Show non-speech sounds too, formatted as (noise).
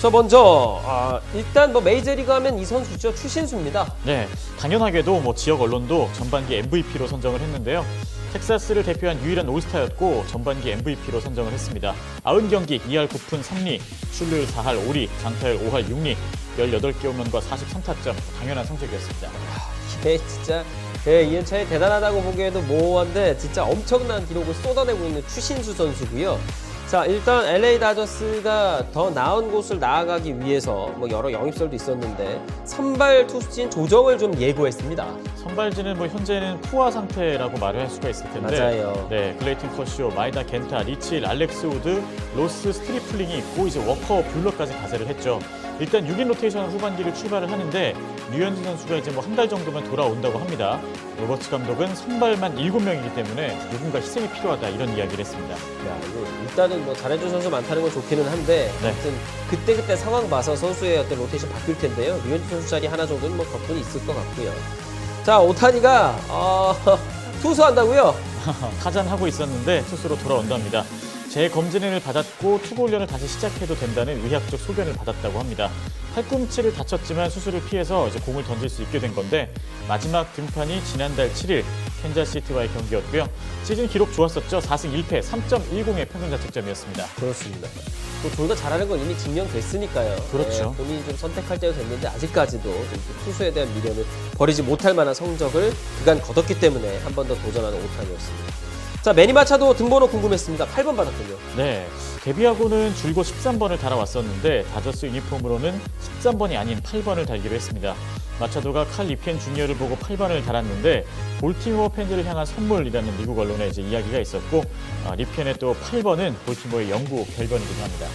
자 먼저 아, 일단 뭐 메이저리그 하면 이 선수죠 추신수입니다. 네, 당연하게도 뭐 지역 언론도 전반기 MVP로 선정을 했는데요. 텍사스를 대표한 유일한 올스타였고 전반기 MVP로 선정을 했습니다. 90경기 2할 9푼 3리, 출루율 4할 5리, 장타율 5할 6리, 18개 홈런과 43타점 당연한 성적이었습니다. 예, 진짜 예, 이연차에 대단하다고 보기에도 모호한데 진짜 엄청난 기록을 쏟아내고 있는 추신수 선수고요. 자 일단 LA 다저스가 더 나은 곳을 나아가기 위해서 뭐 여러 영입설도 있었는데 선발 투수진 조정을 좀 예고했습니다. 선발진은 뭐 현재는 푸아 상태라고 말을 할 수가 있을 텐데 맞아요. 네, 클레이튼 커쇼, 마이다 겐타, 리칠, 알렉스 우드, 로스 스트리플링이 있고 이제 워커 뷰러까지 가세를 했죠. 일단 6인 로테이션 후반기를 출발을 하는데 류현진 선수가 이제 뭐 한 달 정도면 돌아온다고 합니다. 로버츠 감독은 선발만 7명이기 때문에 누군가 희생이 필요하다 이런 이야기를 했습니다. 야, 이거 일단은 뭐 잘해준 선수 많다는 건 좋기는 한데 네. 아무튼 그때 그때 상황 봐서 선수의 어떤 로테이션 바뀔 텐데요. 류현진 선수 자리 하나 정도는 뭐 덕분이 있을 것 같고요. 자 오타니가 어, (laughs) 투수한다고요? (laughs) 타잔하고 있었는데 투수로 돌아온답니다. 재검진을 받았고 투구 훈련을 다시 시작해도 된다는 의학적 소견을 받았다고 합니다. 팔꿈치를 다쳤지만 수술을 피해서 이제 공을 던질 수 있게 된 건데 마지막 등판이 지난달 7일 캔자시티와의 경기였고요. 시즌 기록 좋았었죠. 4승 1패 3.10의 평균 자책점이었습니다. 그렇습니다. 또 둘 다 잘하는 건 이미 증명됐으니까요. 그렇죠. 네, 본인이 좀 선택할 때가 됐는데 아직까지도 좀 투수에 대한 미련을 버리지 못할 만한 성적을 그간 거뒀기 때문에 한 번 더 도전하는 오타니였습니다. 자 매니 마차도 등번호 궁금했습니다. 8번 받았 군요. 네, 데뷔하고는 줄곧 13번을 달아왔었는데 다저스 유니폼으로는 13번이 아닌 8번을 달기로 했습니다. 마차도가 칼 리펜 주니어를 보고 8번을 달았는데 볼티모어 팬들을 향한 선물이라는 미국 언론의 이제 이야기가 있었고 아, 리펜의 또 8번은 볼티모어의 영구 별번이기도 합니다.